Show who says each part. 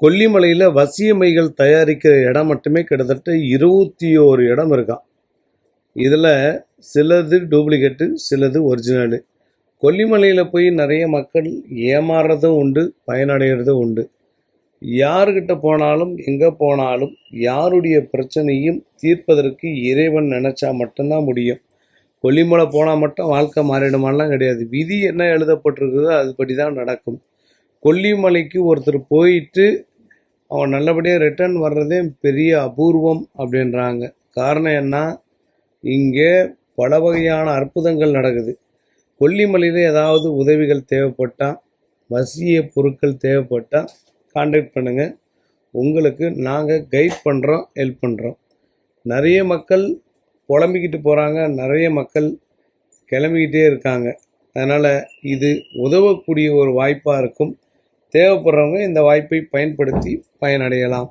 Speaker 1: கொல்லிமலையில் வசியமைகள் தயாரிக்கிற இடம் மட்டுமே கிட்டத்தட்ட இருபத்தி ஓரு இடம் இருக்காம் இதில் சிலது டூப்ளிகேட்டு சிலது ஒரிஜினலு. கொல்லிமலையில் போய் நிறைய மக்கள் ஏமாறுறதும் உண்டு பயனடைகிறதும் உண்டு. யார்கிட்ட போனாலும் எங்கே போனாலும் யாருடைய பிரச்சனையும் தீர்ப்பதற்கு இறைவன் நினச்சா மட்டும்தான் முடியும். கொல்லிமலை போனால் மட்டும் வாழ்க்கை மாறிடுமாலாம் கிடையாது. விதி என்ன எழுதப்பட்டிருக்குதோ அதுபடி தான் நடக்கும். கொல்லிமலைக்கு ஒருத்தர் போயிட்டு அவன் நல்லபடியாக ரிட்டர்ன் வர்றதே பெரிய அபூர்வம் அப்படின்றாங்க. காரணம் என்ன? இங்கே பல வகையான அற்புதங்கள் நடக்குது. கொல்லிமலையில் ஏதாவது உதவிகள் தேவைப்பட்டால் வசிய பொருட்கள் தேவைப்பட்டால் காண்டாக்ட் பண்ணுங்கள் உங்களுக்கு நாங்கள் கைட் பண்ணுறோம் ஹெல்ப் பண்ணுறோம் நிறைய மக்கள் புலம்பிக்கிட்டு போகிறாங்க நிறைய மக்கள் கிளம்பிக்கிட்டே இருக்காங்க. அதனால் இது உதவக்கூடிய ஒரு வாய்ப்பாக இருக்கும். தேவைப்படுறவங்க இந்த வாய்ப்பை பயன்படுத்தி பயனடையலாம்.